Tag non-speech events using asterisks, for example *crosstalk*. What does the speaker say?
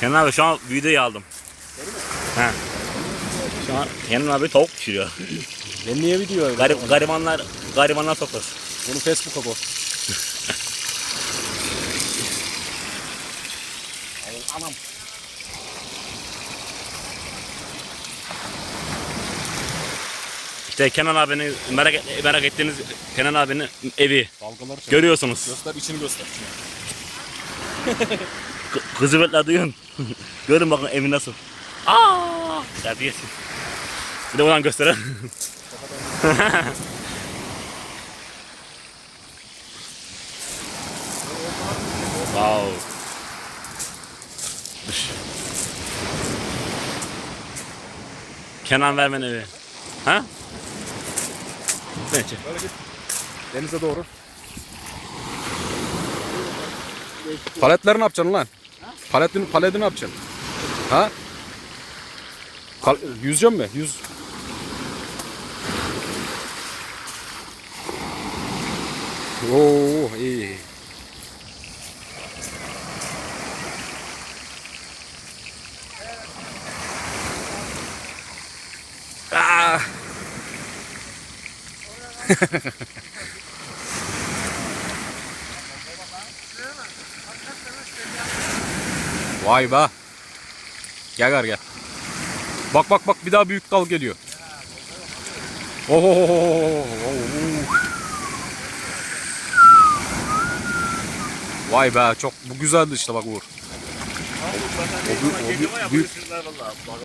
Kenan abi şu an videoyu aldım. He. Şu an Kenan abi tavuk pişiriyor. Ben niye video alayım? Garip, garibanlar, garibanlar sofrası. Bunu Facebook'a koy. Anam. İşte Kenan abinin merak, et- merak ettiğiniz Kenan abinin evi Dalgaları çek. görüyorsunuz. Göster içini göster. *laughs* Kızıvetler duyun. *laughs* Görün bakın evi nasıl. Aa! Terbiyesiz. Bir de buradan gösterelim. *laughs* wow. Kenan vermen evi. Ha? Neyse. Denize doğru. Paletleri ne yapacaksın lan? Paletini, paleti ne yapacaksın? Ha? Kal yüzecek mi? Yüz. Oo iyi. Ah. *laughs* Vay be. Gel gel gel. Bak bak bak bir daha büyük dal geliyor. Oho. Vay be çok bu güzeldi işte bak Uğur. O, o bu- büyük,